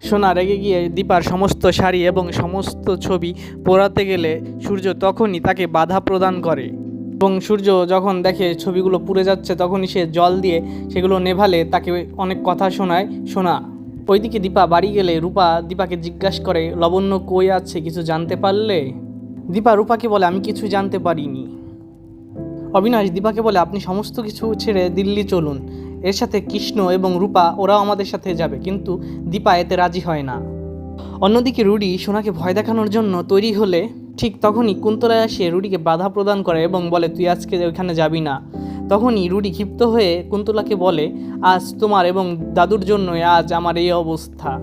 সোনা রেগে গিয়ে দীপার সমস্ত শাড়ি এবং সমস্ত ছবি পোড়াতে গেলে সূর্য তখনই তাকে বাধা প্রদান করে। এবং সূর্য যখন দেখে ছবিগুলো পুড়ে যাচ্ছে, তখনই সে জল দিয়ে সেগুলো নেভালে তাকে অনেক কথা শোনায়, সোনা, ওইদিকে দীপা বাড়ি গেলে রূপা দীপাকে জিজ্ঞাসা করে, লবণ্য কই আছে, কিছু জানতে পারলে? দীপা রূপাকে বলে, আমি কিছু জানতে পারিনি। অবিনাশ দীপাকে বলে, আপনি সমস্ত কিছু ছেড়ে দিল্লি চলুন। এর সাথে কৃষ্ণ এবং রূপা, ওরাও আমাদের সাথে যাবে, কিন্তু দীপা এতে রাজি হয় না। অন্যদিকে রুডি সোনাকে ভয় দেখানোর জন্য তৈরি হলে ঠিক তখনই কুন্তলায় এসে রুডিকে বাধা প্রদান করে এবং বলে, তুই আজকে ওইখানে যাবি না। তখনই রুডি ক্ষিপ্ত হয়ে কুন্তলাকে বলে, আজ তোমার এবং দাদুর জন্য আজ আমার এই অবস্থা।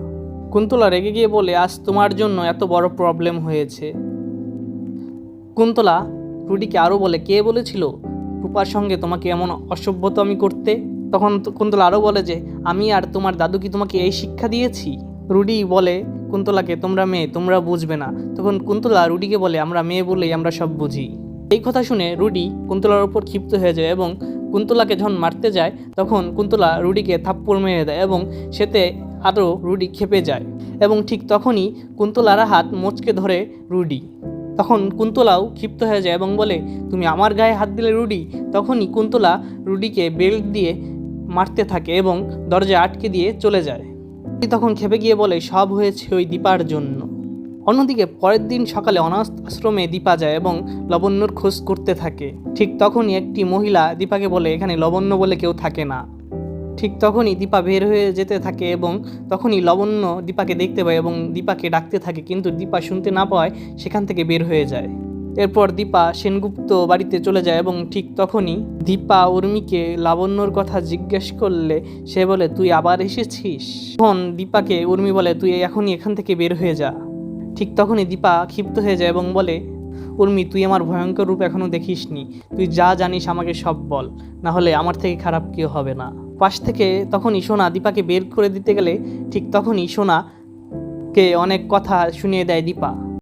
কুন্তলা রেগে গিয়ে বলে, আজ তোমার জন্য এত বড় প্রবলেম হয়েছে। কুন্তলা রুডিকে আরও বলে, কে বলেছিল রূপার সঙ্গে তোমাকে এমন অসভ্যতা আমি করতে? তখন কুন্তলা আরও বলে যে, আমি আর তোমার দাদু কি তোমাকে এই শিক্ষা দিয়েছি? রুডি বলে, কুন্তলাকে তোমরা মেয়ে, তোমরা বুঝবে না। তখন কুন্তলা রুডিকে বলে, আমরা মেয়ে বলেই আমরা সব বুঝি। এই কথা শুনে রুডি কুন্তলার উপর ক্ষিপ্ত হয়ে যায় এবং কুন্তলাকে যখন মারতে যায়, তখন কুন্তলা রুডিকে থাপ্পড় মেরে দেয় এবং সেতে আরও রুডি খেপে যায়। এবং ঠিক তখনই কুন্তলার হাত মোচকে ধরে রুডি। তখন কুন্তলাও ক্ষিপ্ত হয়ে যায় এবং বলে, তুমি আমার গায়ে হাত দিলে রুডি? তখনই কুন্তলা রুডিকে বেল্ট দিয়ে মারতে থাকে এবং দরজা আটকে দিয়ে চলে যায়। তখন খেপে গিয়ে বলে, সব হয়েছে ওই দীপার জন্য। অন্যদিকে পরের দিন সকালে অনাথ আশ্রমে দীপা যায় এবং লবণ্যর খোঁজ করতে থাকে। ঠিক তখনই একটি মহিলা দীপাকে বলে, এখানে লবণ্য বলে কেউ থাকে না। ঠিক তখনই দীপা বের হয়ে যেতে থাকে এবং তখনই লবণ্য দীপাকে দেখতে পায় এবং দীপাকে ডাকতে থাকে, কিন্তু দীপা শুনতে না পাওয়ায় সেখান থেকে বের হয়ে যায়। এরপর দীপা সেনগুপ্ত বাড়িতে চলে যায় এবং ঠিক তখনই দীপা উর্মিকে লাবণ্যর কথা জিজ্ঞেস করলে সে বলে, তুই আবার এসেছিস? তখন দীপাকে উর্মি বলে, তুই এখনই এখান থেকে বের হয়ে যা। ঠিক তখনই দীপা ক্ষিপ্ত হয়ে যায় এবং বলে, উর্মি, তুই আমার ভয়ঙ্কর রূপ এখনও দেখিসনি। তুই যা জানিস আমাকে সব বল। না হলে আমার থেকে খারাপ কেউ হবে না। পাশ থেকে তখনই সোনা দীপাকে বের করে দিতে গেলে ঠিক তখনই সোনা কে অনেক কথা শুনিয়ে দেয় দীপা।